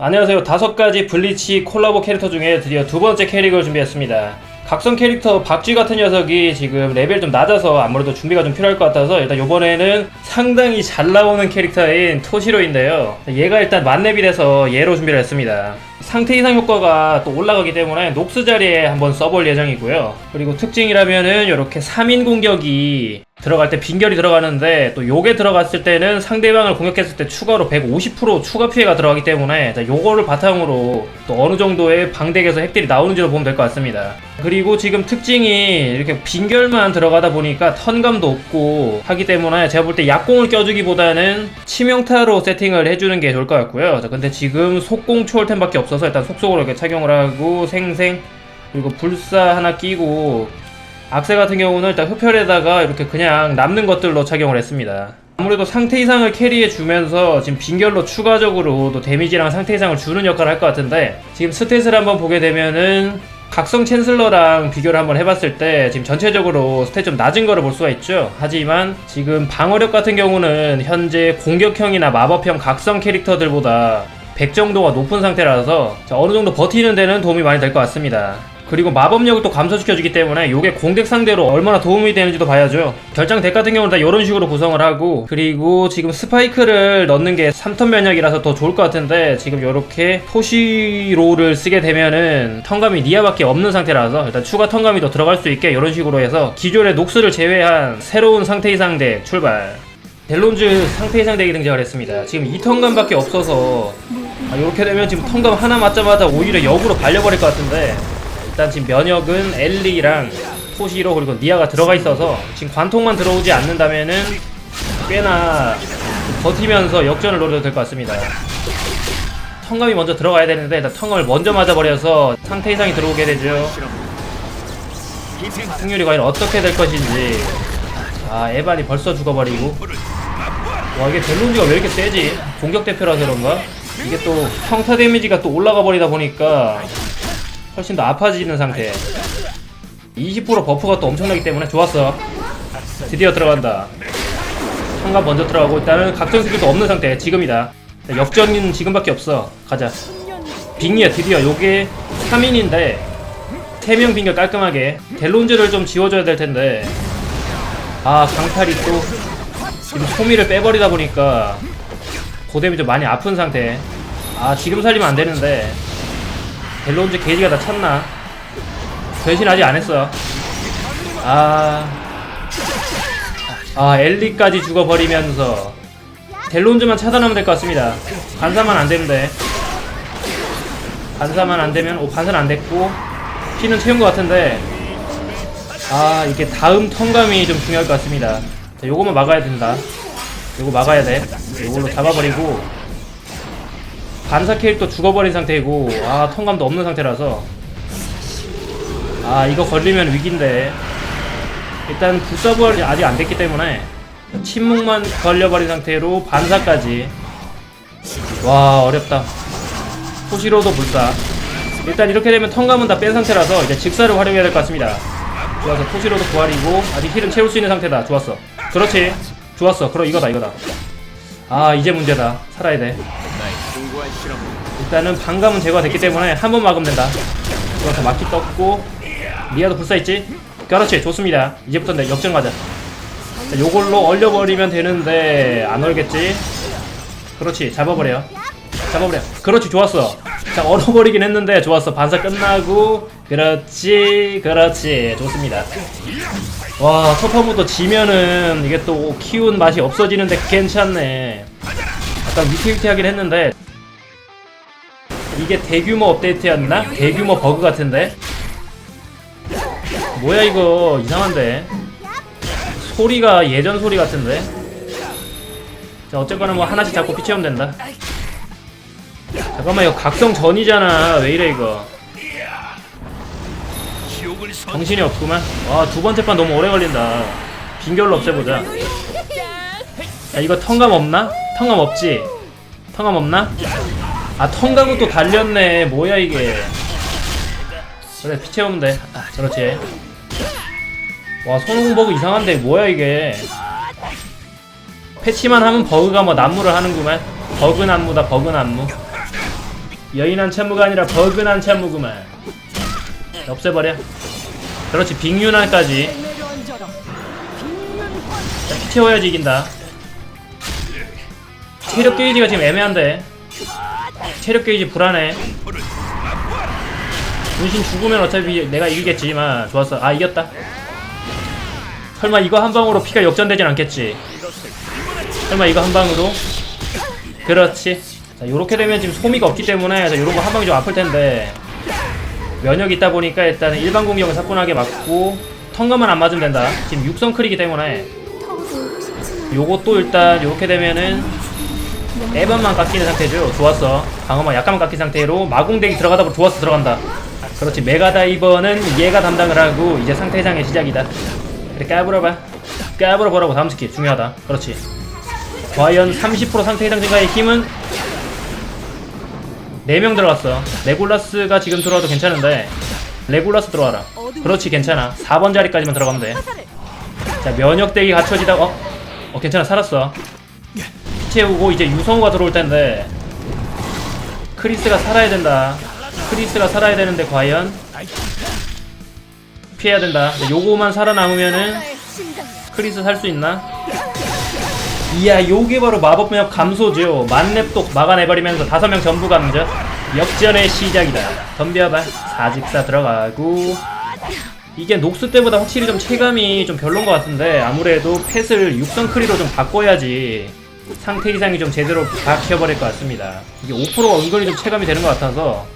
안녕하세요. 다섯 가지 블리치 콜라보 캐릭터 중에 드디어 두 번째 캐릭을 준비했습니다. 각성 캐릭터 박쥐 같은 녀석이 지금 레벨 좀 낮아서 아무래도 준비가 좀 필요할 것 같아서 일단 이번에는 상당히 잘 나오는 캐릭터인 토시로인데요. 얘가 일단 만렙이 돼서 얘로 준비를 했습니다. 상태 이상 효과가 또 올라가기 때문에 녹스 자리에 한번 써볼 예정이고요. 그리고 특징이라면은 이렇게 3인 공격이 들어갈 때 빈결이 들어가는데 또 요게 들어갔을 때는 상대방을 공격했을 때 추가로 150% 추가 피해가 들어가기 때문에 자, 요거를 바탕으로 또 어느 정도의 방덱에서 핵들이 나오는지로 보면 될 것 같습니다. 그리고 지금 특징이 이렇게 빈결만 들어가다 보니까 턴감도 없고 하기 때문에 제가 볼 때 약공을 껴주기보다는 치명타로 세팅을 해주는 게 좋을 것 같고요. 자, 근데 지금 속공 초월템밖에 없 어서 일단 속속으로 이렇게 착용을 하고 생생 그리고 불사 하나 끼고 악세 같은 경우는 일단 흡혈에다가 이렇게 그냥 남는 것들로 착용을 했습니다. 아무래도 상태 이상을 캐리해 주면서 지금 빈결로 추가적으로 또 데미지랑 상태 이상을 주는 역할을 할 것 같은데 지금 스탯을 한번 보게 되면은 각성 챈슬러랑 비교를 한번 해봤을 때 지금 전체적으로 스탯 좀 낮은 거를 볼 수가 있죠. 하지만 지금 방어력 같은 경우는 현재 공격형이나 마법형 각성 캐릭터들보다 100 정도가 높은 상태라서 자, 어느 정도 버티는 데는 도움이 많이 될 것 같습니다. 그리고 마법력을 또 감소시켜주기 때문에 이게 공격 상대로 얼마나 도움이 되는지도 봐야죠. 결장 덱 같은 경우는 다 이런 식으로 구성을 하고 그리고 지금 스파이크를 넣는 게 3턴 면역이라서 더 좋을 것 같은데 지금 이렇게 토시로를 쓰게 되면은 턴감이 니아밖에 없는 상태라서 일단 추가 턴감이 더 들어갈 수 있게 이런 식으로 해서 기존의 녹스를 제외한 새로운 상태 이상 덱 출발. 델론즈 상태 이상 덱이 등장을 했습니다. 지금 2턴감밖에 없어서 아, 이렇게 되면 지금 턴감 하나 맞자마자 오히려 역으로 발려버릴 것 같은데 일단 지금 면역은 엘리랑 토시로 그리고 니아가 들어가 있어서 지금 관통만 들어오지 않는다면은 꽤나 버티면서 역전을 노려도 될 것 같습니다. 턴감이 먼저 들어가야 되는데 일단 턴감을 먼저 맞아버려서 상태 이상이 들어오게 되죠. 승률이 과연 어떻게 될 것인지 아 에반이 벌써 죽어버리고 와 이게 델론즈가 왜 이렇게 세지? 공격 대표라서 그런가? 이게 또 평타 데미지가 또 올라가 버리다 보니까 훨씬 더 아파지는 상태. 20% 버프가 또 엄청나기 때문에 좋았어. 드디어 들어간다. 상가 먼저 들어가고 일단은 각성 스킬도 없는 상태 지금이다. 역전은 지금밖에 없어. 가자. 빅리야 드디어. 요게 3인인데 3명 빙결 깔끔하게 델론즈를 좀 지워줘야 될 텐데. 아 강탈이 또 지금 소미를 빼버리다 보니까 고뎀이 좀 많이 아픈 상태. 아 지금 살리면 안 되는데. 델론즈 게이지가 다 찼나? 변신 아직 안 했어. 아, 아 엘리까지 죽어버리면서. 델론즈만 차단하면 될 것 같습니다. 반사만 안 되는데. 반사만 안 되면 오 반사는 안 됐고 피는 채운 것 같은데. 아 이게 다음 턴감이 좀 중요할 것 같습니다. 자 요거만 막아야 된다 요거 막아야 돼. 요걸로 잡아버리고. 반사 캐릭터 죽어버린 상태이고 아 턴감도 없는 상태라서. 아 이거 걸리면 위기인데. 일단 불사부활이 아직 안 됐기 때문에 침묵만 걸려버린 상태로 반사까지. 와 어렵다. 토시로도 불사. 일단 이렇게 되면 턴감은 다 뺀 상태라서 이제 직사를 활용해야 될 것 같습니다. 좋아서 토시로도 부활이고 아직 힐은 채울 수 있는 상태다. 좋았어. 그렇지 좋았어. 그럼 이거다 이거다. 아 이제 문제다. 살아야 돼. 일단은 반감은 제거됐기 때문에 한 번 막으면 된다. 좋아서 막기 떴고. 리아도 불사있지? 그렇지. 좋습니다. 이제부터 내 역전 가자. 자, 요걸로 얼려버리면 되는데 안 얼겠지? 그렇지. 잡아버려. 잡아버려. 그렇지. 좋았어. 자 얼어버리긴 했는데 좋았어. 반사 끝나고 그렇지 그렇지. 좋습니다. 와 첫 판부터 지면은 이게 또 키운 맛이 없어지는데 괜찮네. 약간 위태위태하긴 했는데. 이게 대규모 업데이트였나? 대규모 버그 같은데? 뭐야 이거? 이상한데? 소리가 예전 소리 같은데? 자 어쨌거나 뭐 하나씩 잡고 피치하면 된다. 잠깐만 이거 각성 전이잖아. 왜 이래 이거 정신이 없구만. 와두 번째 판 너무 오래 걸린다. 빈결로 없애보자. 야 이거 턴감 없나? 턴감 없지? 턴감 없나? 아 턴감은 또 달렸네. 뭐야 이게. 그래 피 채우면 돼. 아, 그렇지. 와 버그 이상한데 뭐야 이게. 패치만 하면 버그가 뭐 난무를 하는구만. 버그 난무다 버그 난무. 여인한 참무가 아니라 버그난 참무구만. 없애버려 그렇지 빅윤환까지. 자, 피 채워야지 이긴다. 체력 게이지가 지금 애매한데. 체력 게이지 불안해. 문신 죽으면 어차피 내가 이기겠지만 좋았어. 아 이겼다. 설마 이거 한 방으로 피가 역전되진 않겠지. 설마 이거 한 방으로? 그렇지. 자 요렇게 되면 지금 소미가 없기 때문에 자, 요런 거 한 방이 좀 아플 텐데 면역이 있다 보니까 일단 일반 공격은 사뿐하게 맞고 턴가만 안 맞으면 된다. 지금 육성 크리기 때문에. 요것도 일단 요렇게 되면은 에반만 깎이는 상태죠. 좋았어. 방어만 약간만 깎인 상태로 마공대기 들어가다 보면 좋았어. 들어간다. 그렇지. 메가다이버는 얘가 담당을 하고 이제 상태장의 시작이다. 그래 까불어봐. 까불어보라고 다음 스킬. 중요하다. 그렇지. 과연 30% 상태장 증가의 힘은 4명 들어갔어. 레골라스가 지금 들어와도 괜찮은데 레골라스 들어와라. 그렇지 괜찮아. 4번 자리까지만 들어가면 돼자 면역대기 갖춰지다 어? 어 괜찮아. 살았어. 피 채우고 이제 유성우가 들어올 텐데 크리스가 살아야 된다. 크리스가 살아야 되는데 과연 피해야 된다. 요거만 살아남으면은 크리스 살 수 있나? 이야 요게 바로 마법력 감소죠. 만렙도 막아내버리면서 다섯 명 전부 감죠 역전의 시작이다. 덤벼봐. 사직사 들어가고. 이게 녹스 때보다 확실히 좀 체감이 좀 별론 것 같은데 아무래도 펫을 육성 크리로 좀 바꿔야지 상태 이상이 좀 제대로 박혀버릴 것 같습니다. 이게 5%가 은근히 좀 체감이 되는 것 같아서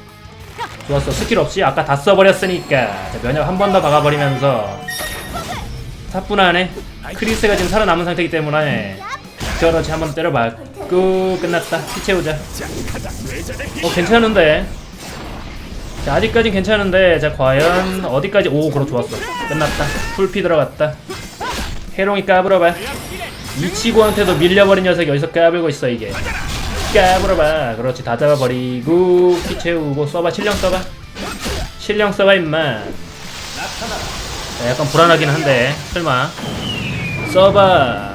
좋았어. 스킬 없이 아까 다 써버렸으니까. 자, 면역 한 번 더 박아버리면서. 사뿐하네. 크리스가 지금 살아남은 상태이기 때문에 그렇지 한번 때려봤고 끝났다. 피 채우자. 어 괜찮은데. 자 아직까진 괜찮은데. 자 과연 어디까지 오 그럼 좋았어. 끝났다. 풀피 들어갔다. 해롱이 까불어봐. 이치고한테도 밀려버린 녀석이 어디서 까불고 있어 이게. 까불어봐. 그렇지 다 잡아버리고 피 채우고 써봐 실력 써봐. 실력 써봐 임마. 자, 약간 불안하긴 한데. 설마. 써봐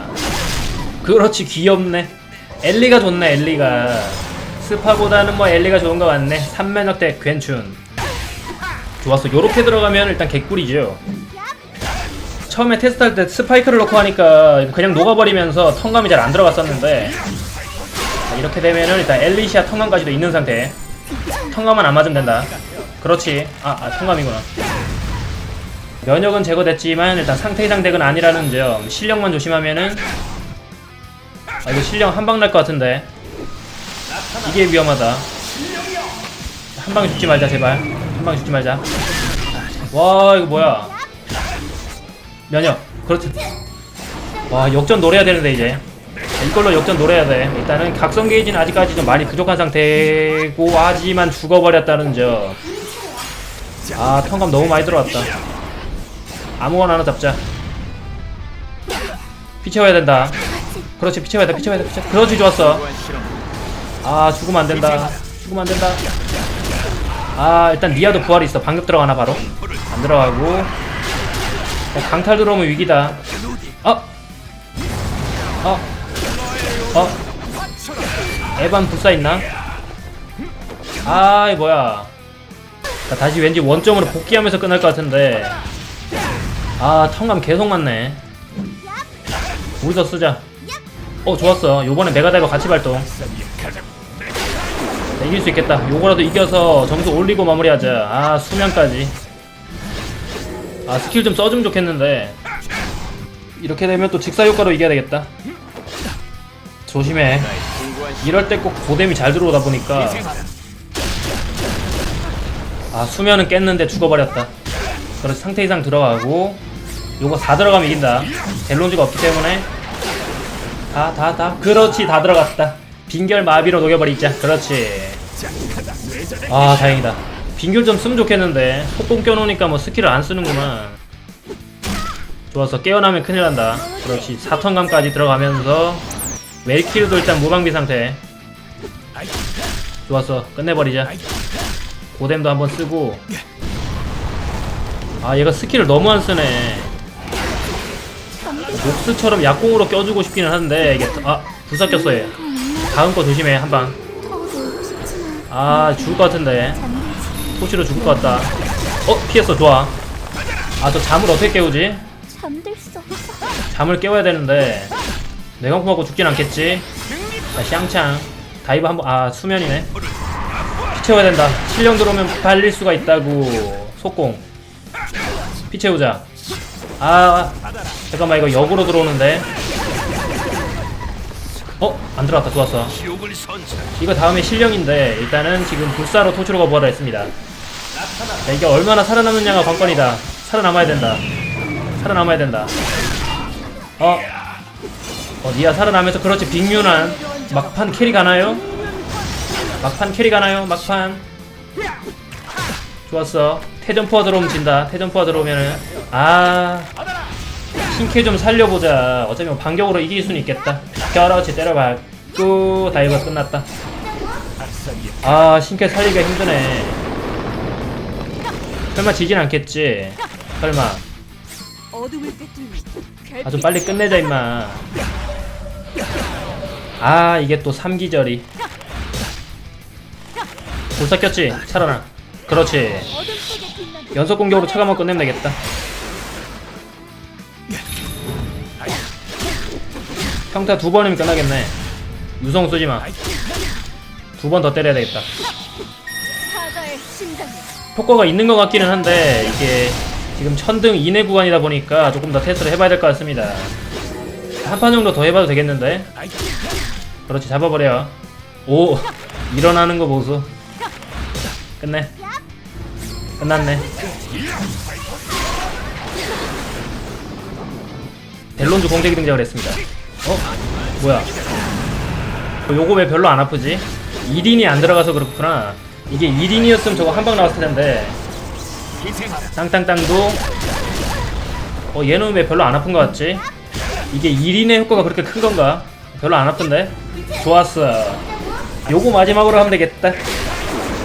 그렇지 귀엽네. 엘리가 좋네 엘리가. 스파보다는 뭐 엘리가 좋은 거 같네. 3면역 대 괜춘. 좋았어. 요렇게 들어가면 일단 개꿀이죠. 처음에 테스트할 때 스파이크를 넣고 하니까 그냥 녹아버리면서 턴감이 잘 안 들어갔었는데 자, 이렇게 되면은 일단 엘리시아 턴감까지도 있는 상태. 턴감만 안 맞으면 된다. 그렇지. 아, 아 턴감이구나. 면역은 제거됐지만 일단 상태 이상 덱은 아니라는 점 실력만 조심하면은 아 이거 실력 한방 날 것 같은데. 이게 위험하다. 한 방에 죽지 말자 제발. 한 방에 죽지 말자. 와 이거 뭐야? 면역. 그렇지 와 역전 노려야 되는데 이제. 이걸로 역전 노려야 돼. 일단은 각성 게이지는 아직까지 좀 많이 부족한 상태고 하지만 죽어버렸다는 점아 턴감 너무 많이 들어왔다. 아무거나 하나 잡자. 피 채워야 된다 그렇지 피 채워야 돼피 채워야 돼피 채워 그렇지 좋았어. 아 죽으면 안 된다. 죽으면 안 된다. 아 일단 리아도 부활이 있어. 방금 들어가나 바로? 안 들어가고. 어, 강탈 들어오면 위기다. 어? 어? 어? 에반 불사 있나? 아이 뭐야. 자, 다시 왠지 원점으로 복귀하면서 끝날 것 같은데. 아 턴감 계속 맞네. 우리도 쓰자 어 좋았어. 요번에 메가다이버 같이 발동. 자, 이길 수 있겠다. 요거라도 이겨서 점수 올리고 마무리하자. 아 수면까지. 아 스킬 좀 써주면 좋겠는데. 이렇게 되면 또 직사 효과로 이겨야 되겠다. 조심해. 이럴 때 꼭 고뎀이 잘 들어오다 보니까. 아 수면은 깼는데 죽어버렸다. 그래서 상태 이상 들어가고. 요거 다 들어가면 이긴다. 델론즈가 없기 때문에 다 다 다. 그렇지 다 들어갔다. 빈결 마비로 녹여버리자. 그렇지. 아 다행이다. 빈결 좀 쓰면 좋겠는데. 속공 껴놓으니까 뭐 스킬을 안 쓰는구만. 좋았어 깨어나면 큰일 난다. 그렇지. 사턴감까지 들어가면서 웰키르도 일단 무방비 상태. 좋았어 끝내버리자. 고뎀도 한번 쓰고. 아 얘가 스킬을 너무 안 쓰네 녹스처럼 약공으로 껴주고 싶기는 한데 이게 아 불사 꼈어 얘 다음 거 조심해 한방. 아 죽을 것 같은데. 토시로 죽을 것 같다. 어 피했어 좋아. 아 저 잠을 어떻게 깨우지? 잠을 깨워야 되는데. 뇌광품 맞고 죽진 않겠지? 자 샹창. 다이브 한번 아 수면이네. 피 채워야 된다. 실력 들어오면 발릴 수가 있다고. 속공. 피 채우자. 아 잠깐만 이거 역으로 들어오는데. 어? 안 들어갔다 좋았어. 이거 다음에 실력인데 일단은 지금 불사로 토치로가 부활을 했습니다. 자, 이게 얼마나 살아남느냐가 관건이다. 살아남아야 된다. 살아남아야 된다. 어? 어 니야 살아나면서 그렇지. 빅뮤난. 막판 캐리 가나요? 막판 캐리 가나요? 막판. 좋았어. 태전포가 들어오면 진다. 태전포가 들어오면은. 아 신캐 좀 살려보자. 어차피 뭐 반격으로 이길 수는 있겠다. 그렇지 때려봤고 다이버 끝났다. 아 신캐 살리기가 힘드네. 설마 지진 않겠지? 설마. 아좀 빨리 끝내자 임마. 아 이게 또 삼기절이. 불사 꼈지? 살아나 그렇지. 연속 공격으로 차가만 끝내면 되겠다 평타 두 번이면 끝나겠네. 유성 쏘지마. 두 번 더 때려야 되겠다. 효과가 있는 것 같기는 한데 이게 지금 천등 이내 구간이다 보니까 조금 더 테스트를 해봐야 될 것 같습니다. 한 판 정도 더 해봐도 되겠는데? 그렇지 잡아버려. 오 일어나는 거 보소. 끝내. 끝났네. 델론즈 공격이 등장을 했습니다 어? 뭐야 어, 요거 왜 별로 안 아프지? 1인이 안 들어가서 그렇구나 이게 1인이었으면 저거 한 방 나왔을 텐데 땅땅땅도 어 얘는 왜 별로 안 아픈 것 같지? 이게 1인의 효과가 그렇게 큰 건가? 별로 안 아픈데? 좋았어 요거 마지막으로 하면 되겠다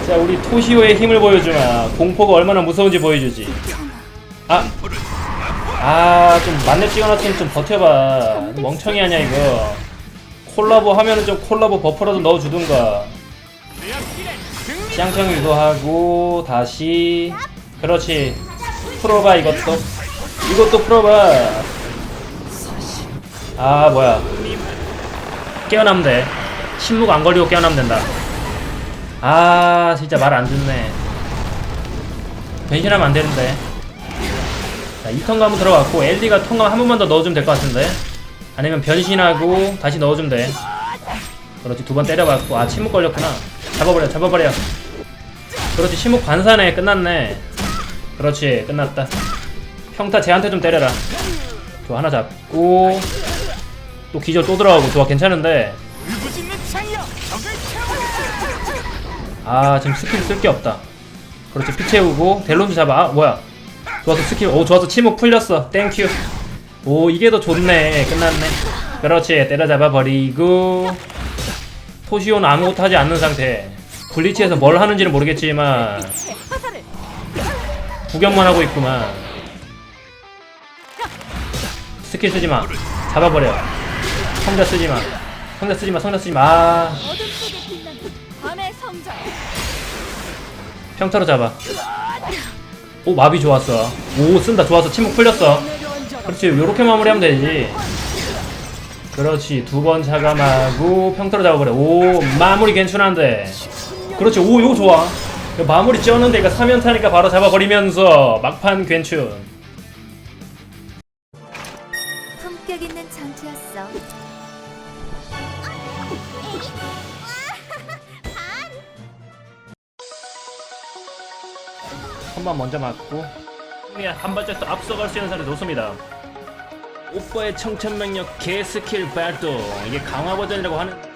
자 우리 토시오의 힘을 보여주마 공포가 얼마나 무서운지 보여주지 아! 아 좀 만렙 찍어놨으면 좀 버텨봐. 멍청이 아니야 이거. 콜라보 하면은 좀 콜라보 버퍼라도 넣어주든가. 짱짱 유도하고 다시. 그렇지. 풀어봐 이것도. 이것도 풀어봐. 아 뭐야. 깨어나면 돼. 침묵 안 걸리고 깨어나면 된다. 아 진짜 말 안 듣네. 변신하면 안 되는데 자 2턴 가면 들어갔고 LD가 턴감 한 번만 더 넣어주면 될 것 같은데. 아니면 변신하고 다시 넣어주면 돼. 그렇지 두 번 때려봤고. 아 침묵 걸렸구나. 잡아버려 잡아버려. 그렇지 침묵 반사네 끝났네. 그렇지 끝났다. 평타 쟤한테 좀 때려라. 좋아 하나 잡고 또 기절 또 들어가고. 좋아 괜찮은데. 아 지금 스킬 쓸 게 없다. 그렇지 피 채우고. 델론도 잡아. 아 뭐야 좋아서 스킬 오 좋아서 침묵 풀렸어. 땡큐 오 이게 더 좋네. 끝났네. 그렇지. 때려잡아 버리고. 토시오는 아무것도 하지 않는 상태. 블리치에서 뭘 하는지는 모르겠지만 구경만 하고 있구만. 스킬 쓰지마. 잡아버려. 성자 쓰지마. 성자 쓰지마. 성자 쓰지마. 아 평타로 잡아 오 마비 좋았어. 오 쓴다. 좋았어. 침묵 풀렸어. 그렇지. 요렇게 마무리하면 되지. 그렇지. 두 번 차감하고 평타로 잡아버려. 오 마무리 괜찮은데. 그렇지. 오 이거 좋아. 마무리 찌었는데 이거 3연타니까 바로 잡아버리면서 막판 괜춘 한번 먼저 맞고. 한 발짝 더 앞서갈 수 있는 사람이 놓습니다. 오빠의 청천명력 개 스킬 발동. 이게 강화 버전이라고 하는